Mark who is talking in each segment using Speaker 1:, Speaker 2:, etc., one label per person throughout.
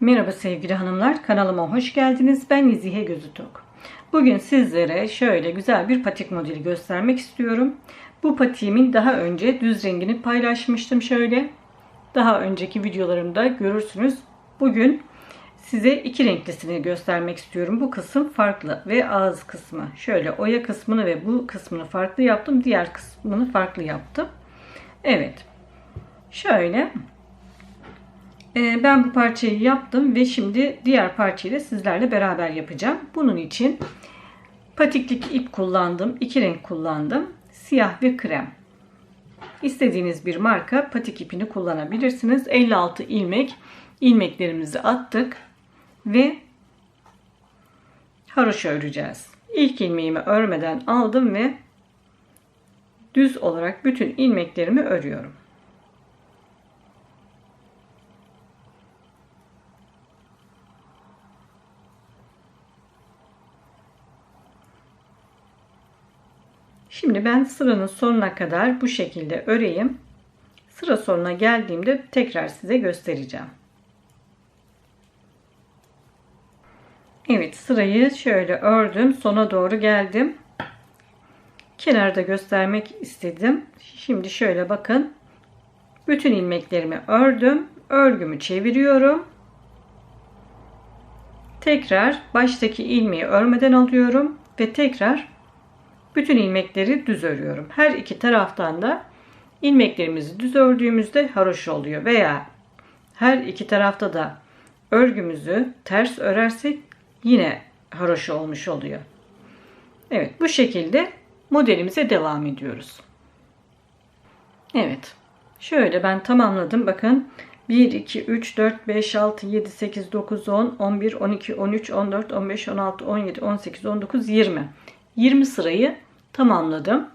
Speaker 1: Merhaba sevgili hanımlar, kanalıma hoş geldiniz. Ben İzihe Gözütok. Bugün sizlere şöyle güzel bir patik modeli göstermek istiyorum. Bu patiğimin daha önce düz rengini paylaşmıştım şöyle. Daha önceki videolarımda görürsünüz. Bugün size iki renklisini göstermek istiyorum. Bu kısım farklı ve ağız kısmı. Şöyle oya kısmını ve bu kısmını farklı yaptım. Diğer kısmını farklı yaptım. Evet. Şöyle. Şöyle. Ee, ben bu parçayı yaptım ve şimdi diğer parçayı da sizlerle beraber yapacağım. Bunun için patiklik ip kullandım. iki renk kullandım. Siyah ve krem. İstediğiniz bir marka patik ipini kullanabilirsiniz. 56 ilmek ilmeklerimizi attık ve haroşa öreceğiz. İlk ilmeğimi örmeden aldım ve düz olarak bütün ilmeklerimi örüyorum. Şimdi ben sıranın sonuna kadar bu şekilde öreyim. Sıra sonuna geldiğimde tekrar size göstereceğim. Evet sırayı şöyle ördüm. Sona doğru geldim. Kenarda göstermek istedim. Şimdi şöyle bakın. Bütün ilmeklerimi ördüm. Örgümü çeviriyorum. Tekrar baştaki ilmeği örmeden alıyorum ve tekrar bütün ilmekleri düz örüyorum. Her iki taraftan da ilmeklerimizi düz ördüğümüzde haroş oluyor veya her iki tarafta da örgümüzü ters örersek yine haroş olmuş oluyor. Evet bu şekilde modelimize devam ediyoruz. Evet. Şöyle ben tamamladım. Bakın 1 2 3 4 5 6 7 8 9 10 11 12 13 14 15 16 17 18 19 20 20 sırayı tamamladım.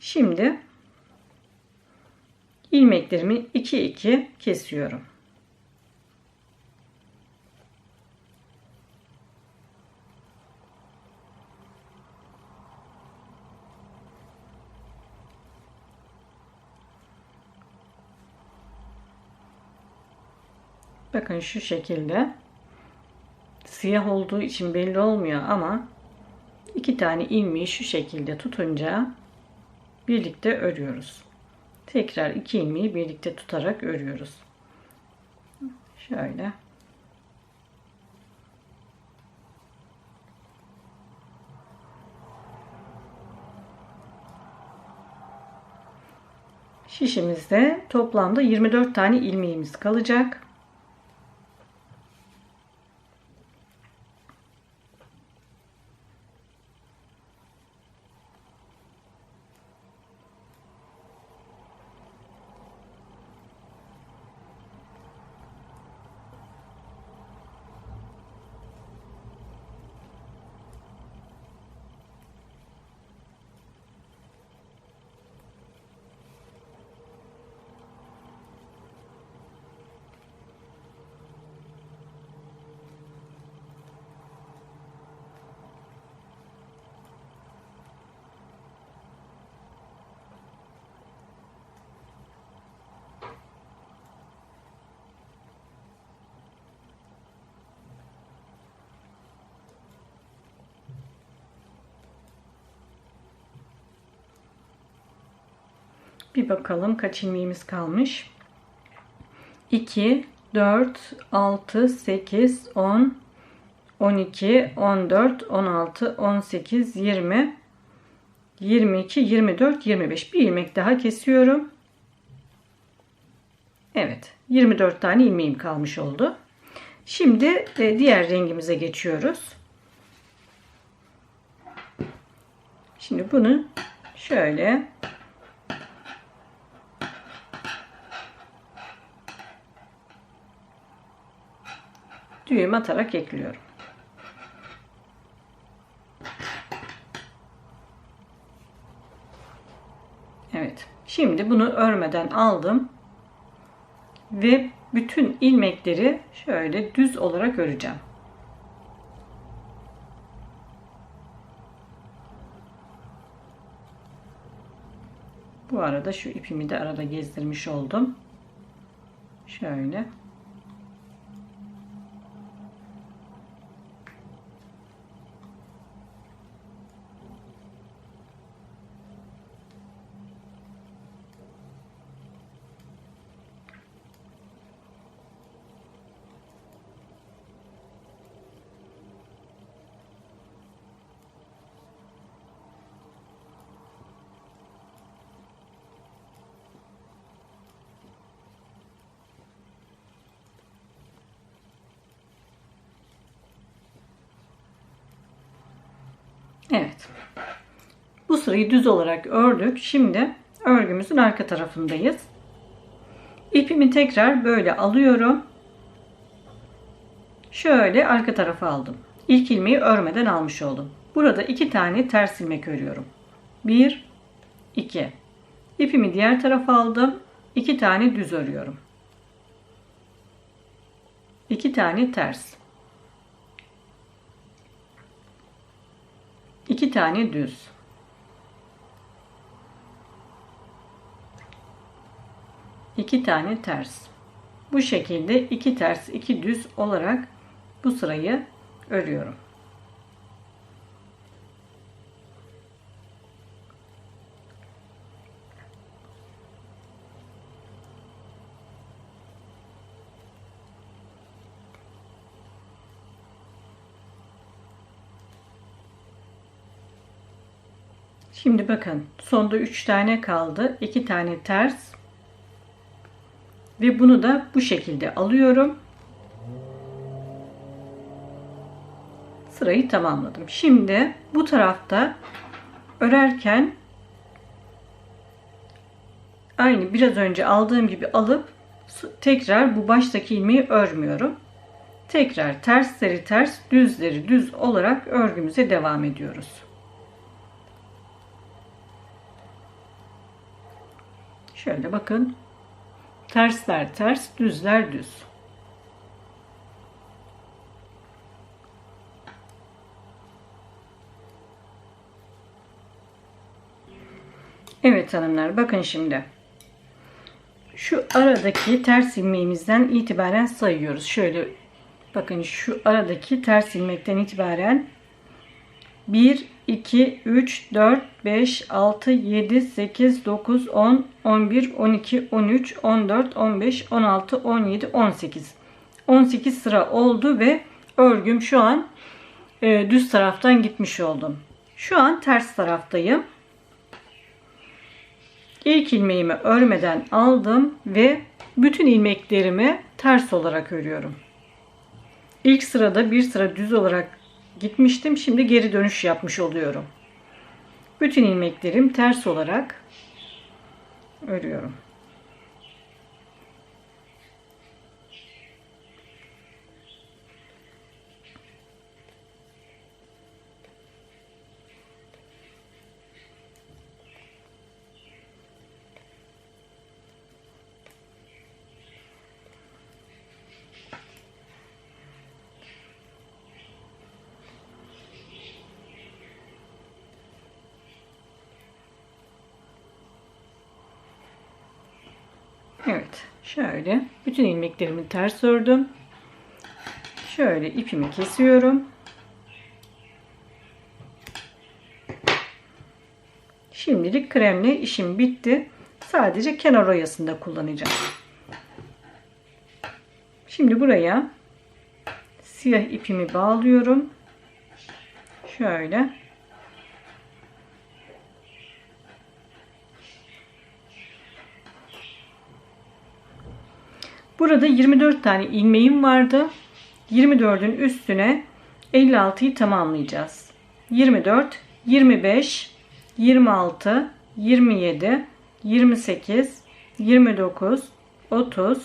Speaker 1: Şimdi ilmeklerimi 2 2 kesiyorum. Bakın şu şekilde. Siyah olduğu için belli olmuyor ama iki tane ilmeği şu şekilde tutunca birlikte örüyoruz. Tekrar iki ilmeği birlikte tutarak örüyoruz. Şöyle. Şişimizde toplamda 24 tane ilmeğimiz kalacak. Bir bakalım kaç ilmeğimiz kalmış. 2, 4, 6, 8, 10, 12, 14, 16, 18, 20, 22, 24, 25. Bir ilmek daha kesiyorum. Evet 24 tane ilmeğim kalmış oldu. Şimdi e, diğer rengimize geçiyoruz. Şimdi bunu şöyle düğüm atarak ekliyorum. Evet. Şimdi bunu örmeden aldım. Ve bütün ilmekleri şöyle düz olarak öreceğim. Bu arada şu ipimi de arada gezdirmiş oldum. Şöyle. Evet. Bu sırayı düz olarak ördük. Şimdi örgümüzün arka tarafındayız. İpimi tekrar böyle alıyorum. Şöyle arka tarafa aldım. İlk ilmeği örmeden almış oldum. Burada iki tane ters ilmek örüyorum. 1 2 İpimi diğer tarafa aldım. 2 tane düz örüyorum. 2 tane ters. 2 tane düz. iki tane ters. Bu şekilde iki ters iki düz olarak bu sırayı örüyorum. Şimdi bakın sonda 3 tane kaldı. 2 tane ters. Ve bunu da bu şekilde alıyorum. Sırayı tamamladım. Şimdi bu tarafta örerken aynı biraz önce aldığım gibi alıp tekrar bu baştaki ilmeği örmüyorum. Tekrar tersleri ters, düzleri düz olarak örgümüze devam ediyoruz. Şöyle bakın. Tersler ters, düzler düz. Evet hanımlar bakın şimdi. Şu aradaki ters ilmeğimizden itibaren sayıyoruz. Şöyle bakın şu aradaki ters ilmekten itibaren 1 2, 3, 4, 5, 6, 7, 8, 9, 10, 11, 12, 13, 14, 15, 16, 17, 18. 18 sıra oldu ve örgüm şu an e, düz taraftan gitmiş oldum. Şu an ters taraftayım. İlk ilmeğimi örmeden aldım ve bütün ilmeklerimi ters olarak örüyorum. İlk sırada bir sıra düz olarak gitmiştim. Şimdi geri dönüş yapmış oluyorum. Bütün ilmeklerim ters olarak örüyorum. Evet. Şöyle bütün ilmeklerimi ters ördüm. Şöyle ipimi kesiyorum. Şimdilik kremli işim bitti. Sadece kenar oyasında kullanacağım. Şimdi buraya siyah ipimi bağlıyorum. Şöyle. Burada 24 tane ilmeğim vardı. 24'ün üstüne 56'yı tamamlayacağız. 24, 25, 26, 27, 28, 29, 30,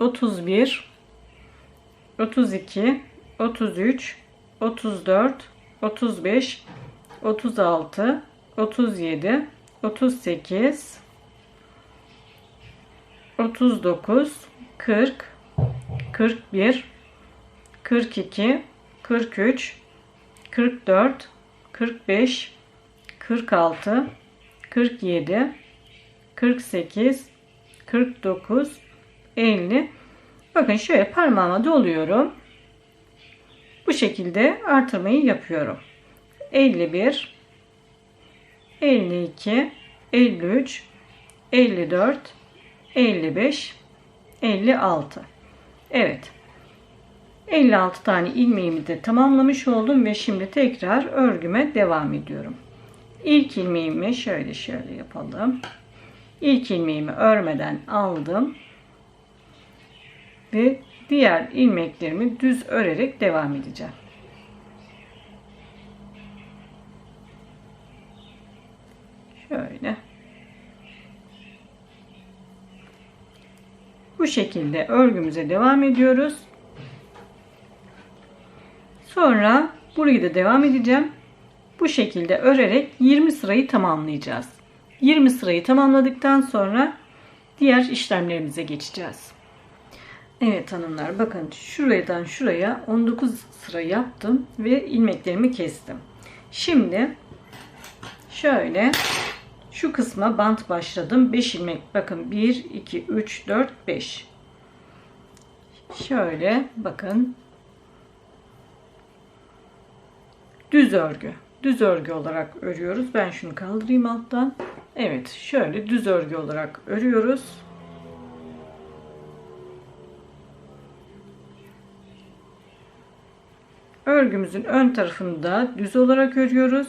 Speaker 1: 31, 32, 33, 34, 35, 36, 37, 38, 39, 40, 41, 42, 43, 44, 45, 46, 47, 48, 49, 50. Bakın şöyle parmağıma doluyorum. Bu şekilde artırmayı yapıyorum. 51, 52, 53, 54, 55, 56. Evet. 56 tane ilmeğimi de tamamlamış oldum ve şimdi tekrar örgüme devam ediyorum. İlk ilmeğimi şöyle şöyle yapalım. İlk ilmeğimi örmeden aldım. Ve diğer ilmeklerimi düz örerek devam edeceğim. Şöyle. Bu şekilde örgümüze devam ediyoruz. Sonra burayı da devam edeceğim. Bu şekilde örerek 20 sırayı tamamlayacağız. 20 sırayı tamamladıktan sonra diğer işlemlerimize geçeceğiz. Evet hanımlar bakın şuradan şuraya 19 sıra yaptım ve ilmeklerimi kestim. Şimdi şöyle şu kısma bant başladım. 5 ilmek bakın 1, 2, 3, 4, 5. Şöyle bakın. Düz örgü. Düz örgü olarak örüyoruz. Ben şunu kaldırayım alttan. Evet şöyle düz örgü olarak örüyoruz. Örgümüzün ön tarafını da düz olarak örüyoruz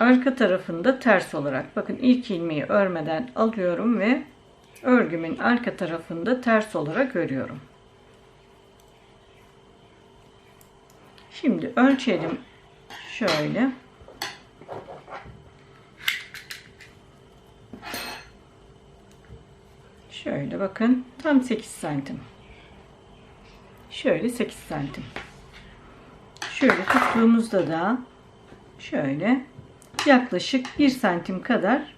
Speaker 1: arka tarafında ters olarak bakın ilk ilmeği örmeden alıyorum ve örgümün arka tarafında ters olarak örüyorum. Şimdi ölçelim şöyle. Şöyle bakın tam 8 santim. Şöyle 8 santim. Şöyle tuttuğumuzda da şöyle yaklaşık 1 santim kadar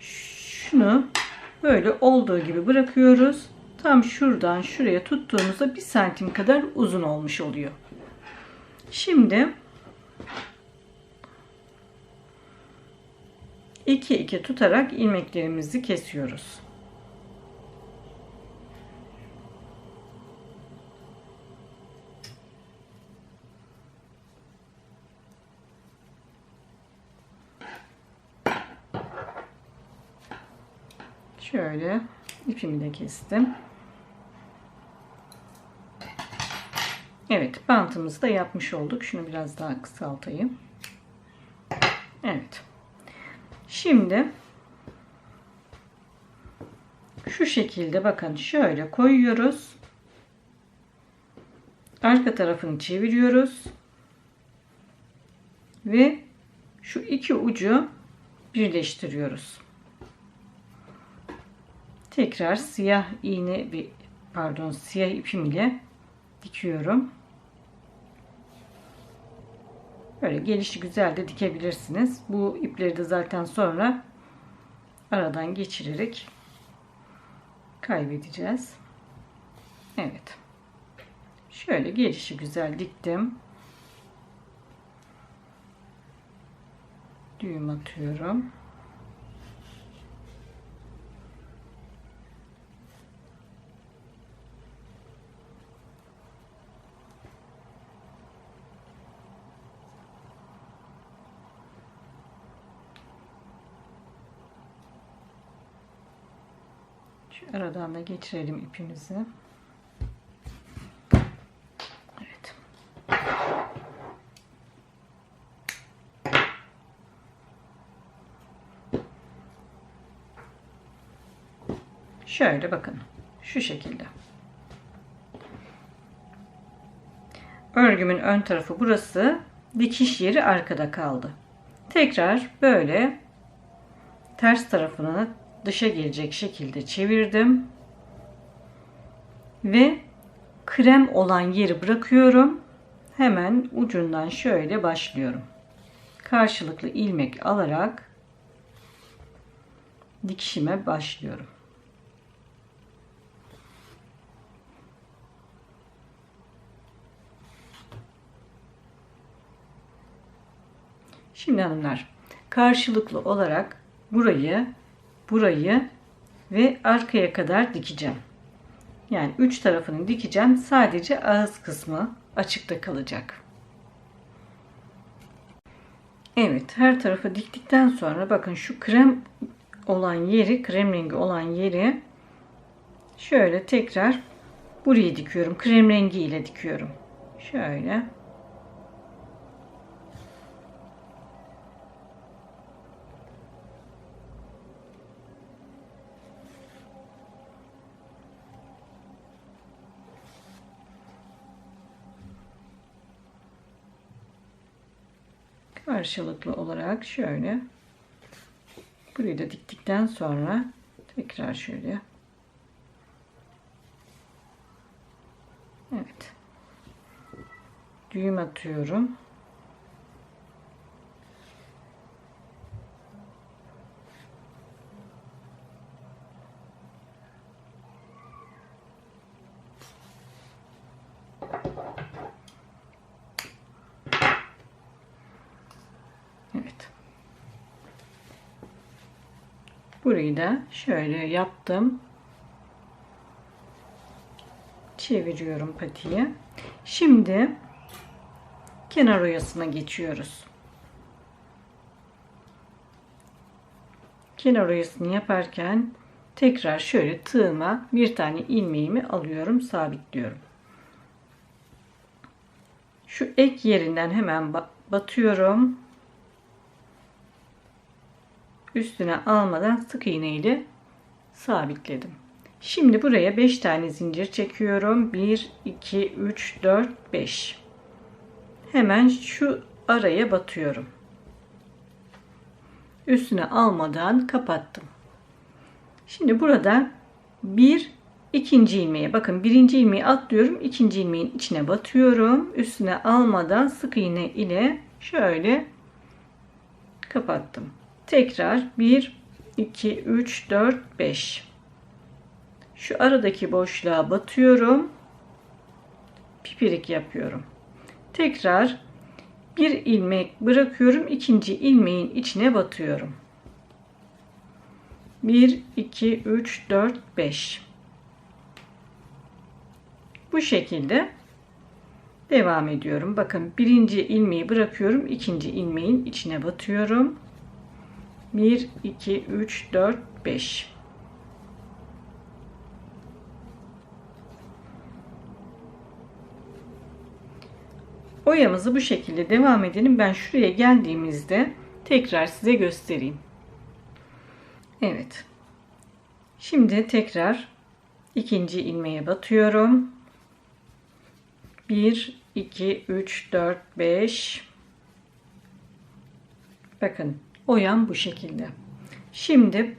Speaker 1: şunu böyle olduğu gibi bırakıyoruz. Tam şuradan şuraya tuttuğumuzda 1 santim kadar uzun olmuş oluyor. Şimdi 2 2 tutarak ilmeklerimizi kesiyoruz. Şöyle ipimi de kestim. Evet bantımızı da yapmış olduk. Şunu biraz daha kısaltayım. Evet. Şimdi şu şekilde bakın şöyle koyuyoruz. Arka tarafını çeviriyoruz. Ve şu iki ucu birleştiriyoruz tekrar siyah iğne ve pardon siyah ipim ile dikiyorum. Böyle gelişi güzel de dikebilirsiniz. Bu ipleri de zaten sonra aradan geçirerek kaybedeceğiz. Evet. Şöyle gelişi güzel diktim. Düğüm atıyorum. Aradan da geçirelim ipimizi. Evet. Şöyle bakın. Şu şekilde. Örgümün ön tarafı burası. Dikiş yeri arkada kaldı. Tekrar böyle ters tarafını dışa gelecek şekilde çevirdim. Ve krem olan yeri bırakıyorum. Hemen ucundan şöyle başlıyorum. Karşılıklı ilmek alarak dikişime başlıyorum. Şimdi hanımlar karşılıklı olarak burayı burayı ve arkaya kadar dikeceğim. Yani üç tarafını dikeceğim. Sadece ağız kısmı açıkta kalacak. Evet her tarafı diktikten sonra bakın şu krem olan yeri krem rengi olan yeri şöyle tekrar buraya dikiyorum. Krem rengi ile dikiyorum. Şöyle. karşılıklı olarak şöyle burayı da diktikten sonra tekrar şöyle Evet. Düğüm atıyorum. Burayı da şöyle yaptım. Çeviriyorum patiyi. Şimdi kenar oyasına geçiyoruz. Kenar oyasını yaparken tekrar şöyle tığıma bir tane ilmeğimi alıyorum, sabitliyorum. Şu ek yerinden hemen batıyorum üstüne almadan sık iğne ile sabitledim. Şimdi buraya 5 tane zincir çekiyorum. 1, 2, 3, 4, 5. Hemen şu araya batıyorum. Üstüne almadan kapattım. Şimdi burada bir ikinci ilmeğe bakın birinci ilmeği atlıyorum ikinci ilmeğin içine batıyorum üstüne almadan sık iğne ile şöyle kapattım Tekrar 1, 2, 3, 4, 5. Şu aradaki boşluğa batıyorum. Pipirik yapıyorum. Tekrar bir ilmek bırakıyorum. ikinci ilmeğin içine batıyorum. 1, 2, 3, 4, 5. Bu şekilde devam ediyorum. Bakın birinci ilmeği bırakıyorum. ikinci ilmeğin içine batıyorum. 1, 2, 3, 4, 5. Boyamızı bu şekilde devam edelim. Ben şuraya geldiğimizde tekrar size göstereyim. Evet. Şimdi tekrar ikinci ilmeğe batıyorum. 1, 2, 3, 4, 5. Bakın Oyan bu şekilde. Şimdi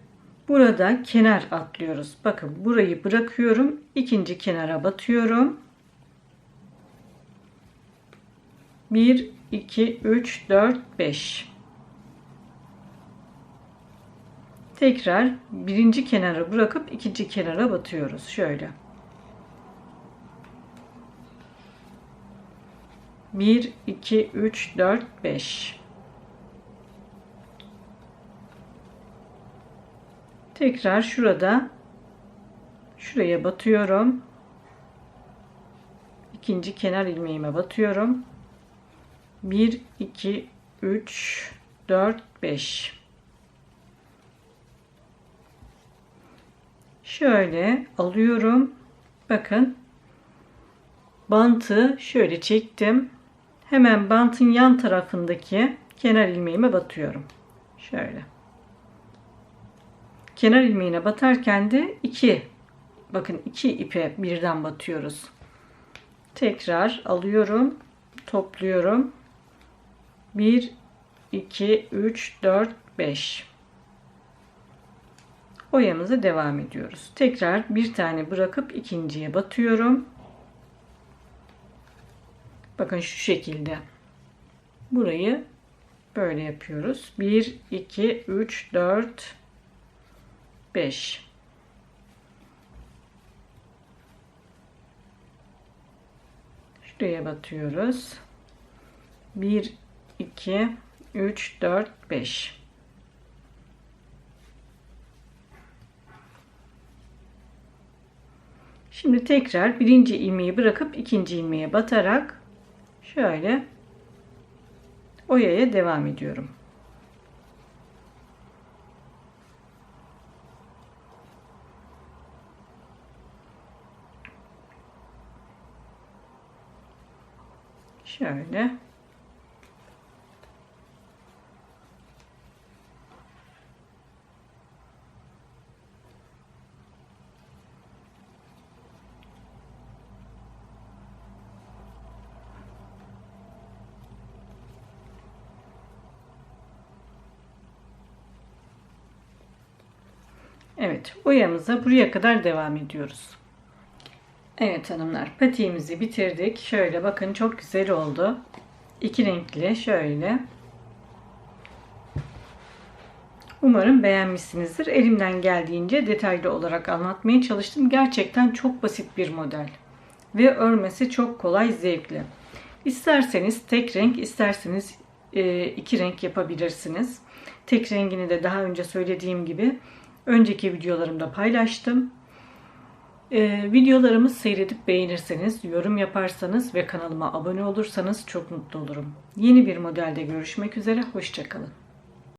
Speaker 1: burada kenar atlıyoruz. Bakın burayı bırakıyorum. ikinci kenara batıyorum. 1, 2, 3, 4, 5. Tekrar birinci kenara bırakıp ikinci kenara batıyoruz. Şöyle. 1, 2, 3, 4, 5. tekrar şurada şuraya batıyorum ikinci kenar ilmeğime batıyorum 1 2 3 4 5 şöyle alıyorum bakın bantı şöyle çektim hemen bantın yan tarafındaki kenar ilmeğime batıyorum şöyle kenar ilmeğine batarken de 2 bakın 2 ipe birden batıyoruz. Tekrar alıyorum, topluyorum. 1 2 3 4 5 Oyamıza devam ediyoruz. Tekrar bir tane bırakıp ikinciye batıyorum. Bakın şu şekilde. Burayı böyle yapıyoruz. 1 2 3 4 5 şuraya batıyoruz 1 2 3 4 5 Şimdi tekrar birinci ilmeği bırakıp ikinci ilmeğe batarak şöyle oyaya devam ediyorum. Şöyle. Evet, boyamıza buraya kadar devam ediyoruz. Evet hanımlar patiğimizi bitirdik. Şöyle bakın çok güzel oldu. İki renkli şöyle. Umarım beğenmişsinizdir. Elimden geldiğince detaylı olarak anlatmaya çalıştım. Gerçekten çok basit bir model. Ve örmesi çok kolay zevkli. İsterseniz tek renk isterseniz e, iki renk yapabilirsiniz. Tek rengini de daha önce söylediğim gibi önceki videolarımda paylaştım. Ee, videolarımı seyredip beğenirseniz, yorum yaparsanız ve kanalıma abone olursanız çok mutlu olurum. Yeni bir modelde görüşmek üzere, hoşçakalın.